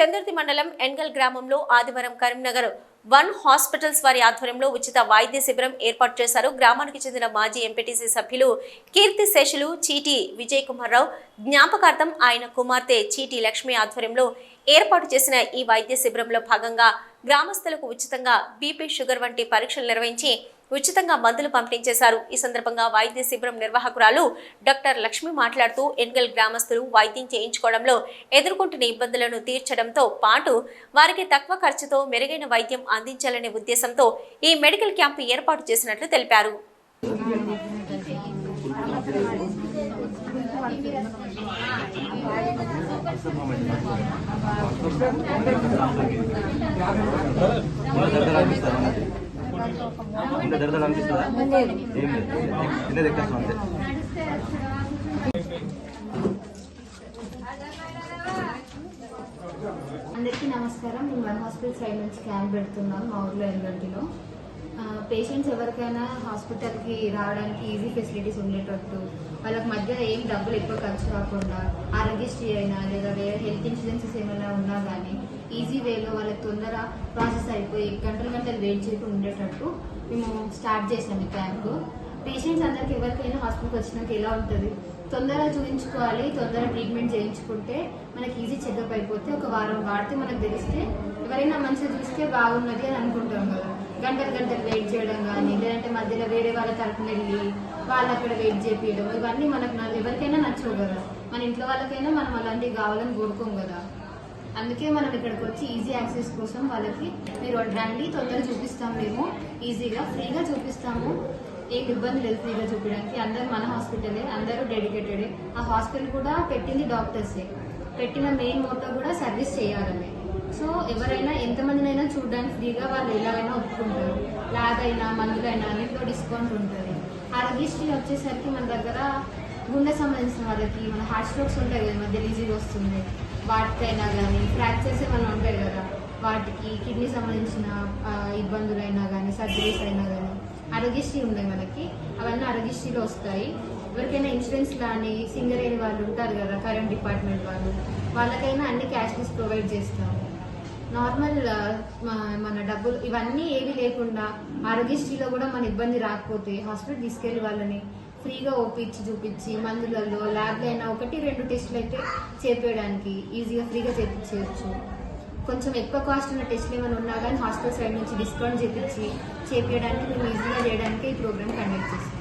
చంద్రతి మండలం ఎన్గల్ గ్రామంలో ఆదివారం కరీంనగర్ వన్ హాస్పిటల్స్ వారి ఆధ్వర్యంలో ఉచిత వైద్య శిబిరం ఏర్పాటు చేశారు. గ్రామానికి చెందిన మాజీ ఎంపీటీసీ సభ్యులు కీర్తి శేషులు చీటి విజయ్ కుమార్ రావు జ్ఞాపకార్థం ఆయన కుమార్తె చీటి లక్ష్మి ఆధ్వర్యంలో ఏర్పాటు చేసిన ఈ వైద్య శిబిరంలో భాగంగా గ్రామస్తులకు ఉచితంగా బీపీ షుగర్ వంటి పరీక్షలు నిర్వహించి ఉచితంగా మందులు పంపిణీ చేశారు ఈ సందర్భంగా వైద్య శిబిరం నిర్వాహకురాలు డాక్టర్ లక్ష్మి మాట్లాడుతూ ఎన్గల్ గ్రామస్తులు వైద్యం చేయించుకోవడంలో ఎదుర్కొంటున్న ఇబ్బందులను తీర్చడంతో పాటు వారికి తక్కువ ఖర్చుతో మెరుగైన వైద్యం అందించాలనే ఉద్దేశంతో ఈ మెడికల్ క్యాంపు ఏర్పాటు చేసినట్లు తెలిపారు. ఇంకా దర్దలు అనిపిస్తుందా ఏం లేదు. చిన్నది ఎక్కేస్తాం అంతే. అందరికీ నమస్కారం. మేము వన్ హాస్పిటల్ సైడ్ నుంచి క్యాంప్ పెడుతున్నాం మా ఊర్లో ఎల్గంటిలో పేషెంట్స్ ఎవరికైనా హాస్పిటల్కి రావడానికి ఈజీ ఫెసిలిటీస్ ఉండేటట్టు వాళ్ళకి మధ్య ఏం డబ్బులు ఎక్కువ ఖర్చు కాకుండా ఆరోగ్యశ్రీ అయినా లేదా వేరే హెల్త్ ఇన్సూరెన్సెస్ ఏమైనా ఉన్నా కానీ ఈజీ వేలో వాళ్ళకి తొందర ప్రాసెస్ అయిపోయి గంటలు గంటలు వెయిట్ చేయకుండా ఉండేటట్టు మేము స్టార్ట్ చేసాము ఈ క్యాంప్. పేషెంట్స్ అందరికి ఎవరికైనా హాస్పిటల్కి వచ్చినాక ఎలా ఉంటుంది? తొందరగా చూపించుకోవాలి తొందరగా ట్రీట్మెంట్ చేయించుకుంటే మనకి ఈజీ చెకప్ అయిపోతే ఒక వారం వాడితే మనకు తెలిస్తే ఎవరైనా మంచిగా చూస్తే బాగున్నది అని అనుకుంటాం కదా. గంటలు గంటలు వెయిట్ చేయడం కానీ లేదంటే మధ్యలో వేరే వాళ్ళ తరపున వెళ్ళి వాళ్ళు అక్కడ వెయిట్ చేపించడం ఇవన్నీ మనకు ఎవరికైనా నచ్చవు కదా. మన ఇంట్లో వాళ్ళకైనా మనం అలాంటివి కావాలని కోరుకోం కదా. అందుకే మనం ఇక్కడికి వచ్చి ఈజీ యాక్సెస్ కోసం వాళ్ళకి మీరు రండి తొందరగా చూపిస్తాం మేము. ఈజీగా ఫ్రీగా చూపిస్తాము. ఏం ఇబ్బంది లేదు ఫ్రీగా చూపించడానికి. అందరు మన హాస్పిటలే అందరూ డెడికేటెడే ఆ హాస్పిటల్ కూడా పెట్టింది డాక్టర్సే పెట్టిన మెయిన్ మోటో కూడా సర్వీస్ చేయాలని. సో ఎవరైనా ఎంతమందినైనా చూడడానికి ఫ్రీగా వాళ్ళు ఎలాగైనా ఒప్పుకుంటారు. ల్యాబ్ అయినా మందులైనా అన్నింటిలో డిస్కౌంట్ ఉంటుంది. ఆరోగ్యశ్రీ వచ్చేసరికి మన దగ్గర గుండె సంబంధించిన వాళ్ళకి మన హార్ట్ స్ట్రోక్స్ ఉంటాయి కదా మధ్య ఈజీగా వస్తుంది వాటికైనా కానీ ఫ్రాక్చర్స్ ఏమైనా ఉంటాయి కదా? వాటికి కిడ్నీ సంబంధించిన ఇబ్బందులైనా కానీ సర్జరీస్ అయినా కానీ ఆరోగ్యశ్రీ ఉన్నాయి మనకి. అవన్నీ ఆరోగ్యశ్రీలో వస్తాయి. ఎవరికైనా ఇన్సూరెన్స్ కానీ సింగర్ అయిన వాళ్ళు ఉంటారు కదా కరెంట్ డిపార్ట్మెంట్ వాళ్ళు వాళ్ళకైనా అన్ని క్యాష్లెస్ ప్రొవైడ్ చేస్తాము. నార్మల్ మన డబ్బులు ఇవన్నీ ఏవి లేకుండా ఆరోగ్యశ్రీలో కూడా మన ఇబ్బంది రాకపోతే హాస్పిటల్ తీసుకెళ్ళి వాళ్ళని ఫ్రీగా ఒప్పించి చూపించి మందులలో ల్యాబ్లో అయినా ఒకటి రెండు టెస్టులు అయితే చేపేయడానికి ఈజీగా ఫ్రీగా చేపించేయచ్చు కొంచెం ఎక్కువ కాస్ట్ ఉన్న టెస్ట్లు ఏమైనా ఉన్నా కానీ హాస్పిటల్ సైడ్ నుంచి డిస్కౌంట్ చేపించి చేపించడానికి మేము ఈజీగా చేయడానికి ఈ ప్రోగ్రామ్ కండక్ట్ చేస్తాం.